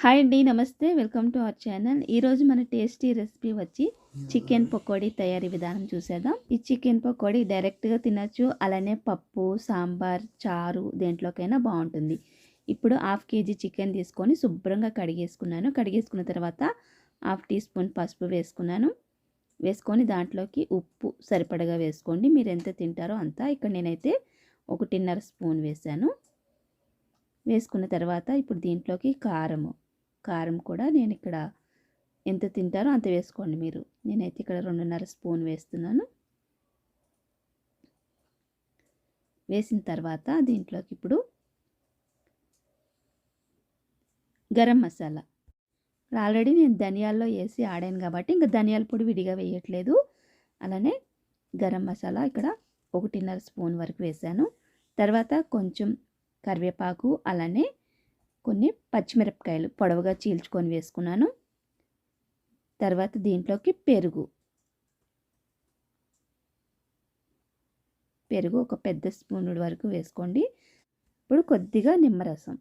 Hi అండి నమస్తే. Welcome to our channel. ఈరోజు మన టేస్టీ రెసిపీ వచ్చి చికెన్ పకోడీ తయారీ విధానం చూసేద్దాం. ఈ చికెన్ పకోడీ డైరెక్ట్గా తినచ్చు. అలానే పప్పు సాంబార్ చారు దేంట్లోకైనా బాగుంటుంది. ఇప్పుడు హాఫ్ కేజీ చికెన్ తీసుకొని శుభ్రంగా కడిగేసుకున్నాను. కడిగేసుకున్న తర్వాత హాఫ్ టీ స్పూన్ పసుపు వేసుకున్నాను. వేసుకొని దాంట్లోకి ఉప్పు సరిపడగా వేసుకోండి. మీరు ఎంత తింటారో అంతా. ఇక్కడ నేనైతే ఒకటిన్నర స్పూన్ వేసాను వేసుకున్న తర్వాత ఇప్పుడు దీంట్లోకి కారము. కారం కూడా నేను ఇక్కడ ఎంత తింటారో అంత వేసుకోండి మీరు. నేనైతే ఇక్కడ రెండున్నర స్పూన్ వేస్తున్నాను. వేసిన తర్వాత దీంట్లోకి ఇప్పుడు గరం మసాలా. ఆల్రెడీ నేను ధనియాల్లో వేసి ఆడాను కాబట్టి ఇంకా ధనియాల పొడి విడిగా వేయట్లేదు. అలానే గరం మసాలా ఇక్కడ ఒకటిన్నర స్పూన్ వరకు వేసాను. తర్వాత కొంచెం కరివేపాకు అలానే కొన్ని పచ్చిమిరపకాయలు పొడవుగా చీల్చుకొని వేసుకున్నాను. తర్వాత దీంట్లోకి పెరుగు. పెరుగు ఒక పెద్ద స్పూన్ వరకు వేసుకోండి. ఇప్పుడు కొద్దిగా నిమ్మరసం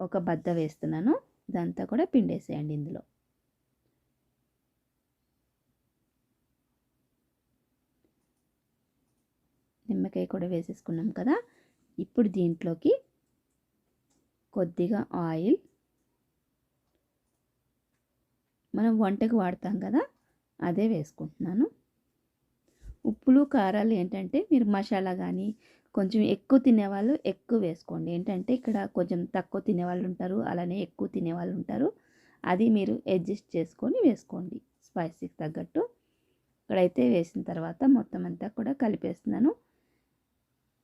ఒక బద్ద వేస్తున్నాను. ఇదంతా కూడా పిండేసేయండి ఇందులో. నిమ్మకాయ కూడా వేసేసుకున్నాం కదా. ఇప్పుడు దీంట్లోకి కొద్దిగా ఆయిల్. మనం వంటకు వాడతాం కదా అదే వేసుకుంటున్నాను. ఉప్పులు కారాలు ఏంటంటే మీరు మసాలా కానీ కొంచెం ఎక్కువ తినేవాళ్ళు ఎక్కువ వేసుకోండి. ఏంటంటే ఇక్కడ కొంచెం తక్కువ తినేవాళ్ళు ఉంటారు అలానే ఎక్కువ తినేవాళ్ళు ఉంటారు. అది మీరు అడ్జస్ట్ చేసుకొని వేసుకోండి. స్పైసీకి తగ్గట్టు. ఇక్కడైతే వేసిన తర్వాత మొత్తం అంతా కూడా కలిపేస్తున్నాను.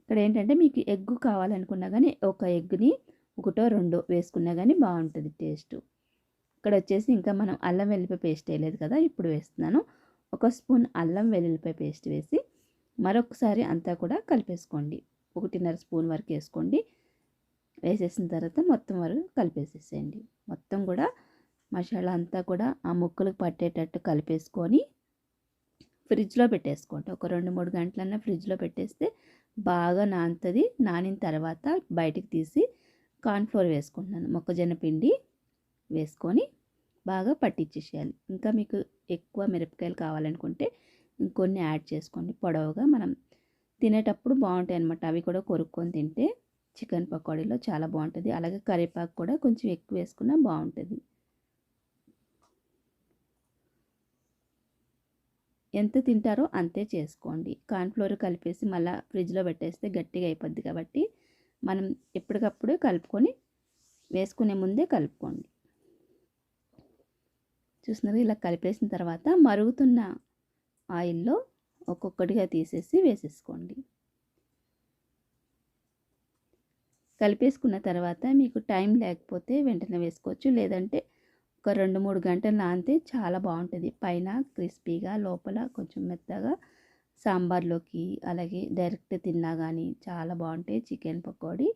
ఇక్కడ ఏంటంటే మీకు ఎగ్గు కావాలనుకున్నా కానీ ఒక ఎగ్ని ఒకటో రెండో వేసుకున్నా కానీ బాగుంటుంది టేస్ట్. ఇక్కడ వచ్చేసి ఇంకా మనం అల్లం వెల్లిపాయ పేస్ట్ వేయలేదు కదా ఇప్పుడు వేస్తున్నాను. ఒక స్పూన్ అల్లం వెల్లుల్లిపాయ పేస్ట్ వేసి మరొకసారి అంతా కూడా కలిపేసుకోండి. ఒకటిన్నర స్పూన్ వరకు వేసుకోండి. వేసేసిన తర్వాత మొత్తం వరకు కలిపేసేసేయండి. మొత్తం కూడా మసాలా అంతా కూడా ఆ ముక్కలకు పట్టేటట్టు కలిపేసుకొని ఫ్రిడ్జ్లో పెట్టేసుకోండి. ఒక రెండు మూడు గంటలన్నా ఫ్రిడ్జ్లో పెట్టేస్తే బాగా నానుతుంది. నానిన తర్వాత బయటికి తీసి కార్న్ఫ్లోర్ వేసుకుంటున్నాను. మొక్కజొన్న పిండి వేసుకొని బాగా పట్టించేసేయాలి. ఇంకా మీకు ఎక్కువ మిరపకాయలు కావాలనుకుంటే ఇంకొన్ని యాడ్ చేసుకోండి. పొడవుగా మనం తినేటప్పుడు బాగుంటాయి అనమాట అవి కూడా కొరుక్కొని తింటే చికెన్ పకోడీలో చాలా బాగుంటుంది. అలాగే కరివేపాకు కూడా కొంచెం ఎక్కువ వేసుకున్నా బాగుంటుంది. ఎంత తింటారో అంతే చేసుకోండి. కార్న్ఫ్లోర్ కలిపేసి మళ్ళీ ఫ్రిడ్జ్లో పెట్టేస్తే గట్టిగా అయిపోద్ది కాబట్టి మనం ఎప్పటికప్పుడు కలుపుకొని వేసుకునే ముందే కలుపుకోండి. చూస్తున్నారు ఇలా కలిపేసిన తర్వాత మరుగుతున్న ఆయిల్లో ఒక్కొక్కటిగా తీసేసి వేసేసుకోండి. కలిపేసుకున్న తర్వాత మీకు టైం లేకపోతే వెంటనే వేసుకోవచ్చు. లేదంటే ఒక రెండు మూడు గంటలు నానితే చాలా బాగుంటుంది. పైన క్రిస్పీగా లోపల కొంచెం మెత్తగా సాంబార్లోకి అలాగే డైరెక్ట్ తిన్నా కానీ చాలా బాగుంటాయి చికెన్ పకోడీ.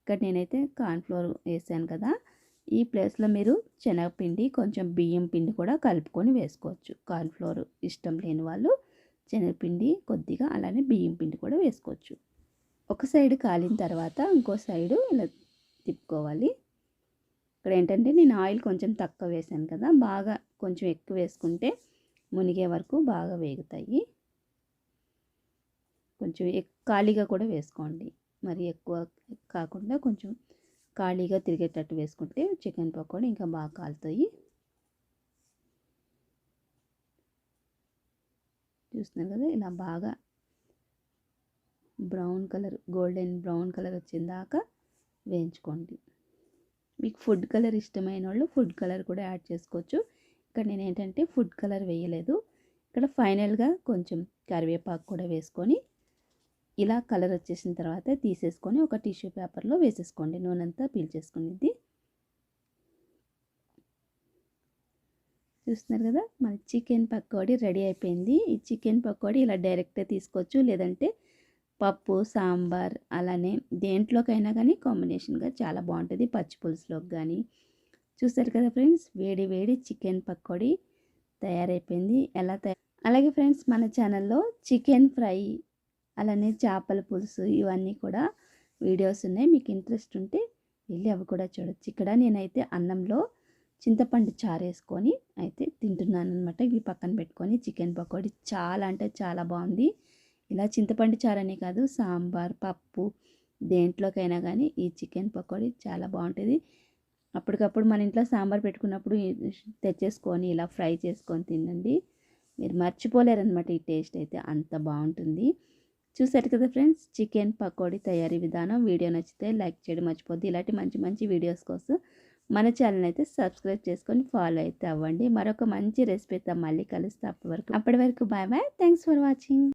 ఇక్కడ నేనైతే కార్న్ఫ్లోర్ వేసాను కదా ఈ ప్లేస్లో మీరు శనగపిండి కొంచెం బియ్యం పిండి కూడా కలుపుకొని వేసుకోవచ్చు. కార్న్ఫ్లోర్ ఇష్టం లేని వాళ్ళు శనగపిండి కొద్దిగా అలానే బియ్యం పిండి కూడా వేసుకోవచ్చు. ఒక సైడ్ కాలిన తర్వాత ఇంకో సైడు ఇలా తిప్పుకోవాలి. ఇక్కడ ఏంటంటే నేను ఆయిల్ కొంచెం తక్కువ వేసాను కదా బాగా కొంచెం ఎక్కువ వేసుకుంటే మునిగే వరకు బాగా వేగుతాయి. కొంచెం ఖాళీగా కూడా వేసుకోండి. మరి ఎక్కువ కాకుండా కొంచెం ఖాళీగా తిరిగేటట్టు వేసుకుంటే చికెన్ పకోడీ ఇంకా బాగా కాలుతాయి. చూస్తున్నారు కదా ఇలా బాగా brown colour golden brown colour వచ్చిందాకా వేయించుకోండి. మీకు ఫుడ్ కలర్ ఇష్టమైన వాళ్ళు ఫుడ్ కలర్ కూడా యాడ్ చేసుకోవచ్చు. ఇక్కడ నేను ఏంటంటే ఫుడ్ కలర్ వేయలేదు. ఇక్కడ ఫైనల్గా కొంచెం కరివేపాకు కూడా వేసుకొని ఇలా కలర్ వచ్చేసిన తర్వాత తీసేసుకొని ఒక టిష్యూ పేపర్లో వేసేసుకోండి. నూనె అంతా పీల్చేసుకునేది చూస్తున్నారు కదా మన చికెన్ పకోడీ రెడీ అయిపోయింది. ఈ చికెన్ పకోడీ ఇలా డైరెక్ట్గా తీసుకోవచ్చు లేదంటే పప్పు సాంబార్ అలానే దేంట్లోకైనా కానీ కాంబినేషన్గా చాలా బాగుంటుంది. పచ్చి పులుసులోకి కానీ. చూస్తారు కదా ఫ్రెండ్స్ వేడి వేడి చికెన్ పకోడీ తయారైపోయింది. ఎలా తయారు అలాగే ఫ్రెండ్స్ మన ఛానల్లో చికెన్ ఫ్రై అలానే చేపల పులుసు ఇవన్నీ కూడా వీడియోస్ ఉన్నాయి. మీకు ఇంట్రెస్ట్ ఉంటే వెళ్ళి అవి కూడా చూడొచ్చు. ఇక్కడ నేనైతే అన్నంలో చింతపండు చారు వేసుకొని అయితే తింటున్నాను అనమాట ఇవి పక్కన పెట్టుకొని చికెన్ పకోడీ చాలా అంటే చాలా బాగుంది. ఇలా చింతపండు చారు కాదు సాంబార్ పప్పు దేంట్లోకైనా కానీ ఈ చికెన్ పకోడీ చాలా బాగుంటుంది. అప్పటికప్పుడు మన ఇంట్లో సాంబార్ పెట్టుకున్నప్పుడు తెచ్చేసుకొని ఇలా ఫ్రై చేసుకొని తినండి. మీరు మర్చిపోలేరనమాట ఈ టేస్ట్ అయితే. అంత బాగుంటుంది. చూసారు కదా ఫ్రెండ్స్? చికెన్ పకోడీ తయారీ విధానం. వీడియో నచ్చితే లైక్ చేయడం మర్చిపోద్ది ఇలాంటి మంచి మంచి వీడియోస్ కోసం మన ఛానల్ అయితే సబ్స్క్రైబ్ చేసుకొని ఫాలో అయితే అవ్వండి. మరొక మంచి రెసిపీతో మళ్ళీ కలుస్తాం. అప్పటి వరకు అప్పటి వరకు bye bye. Thanks for watching.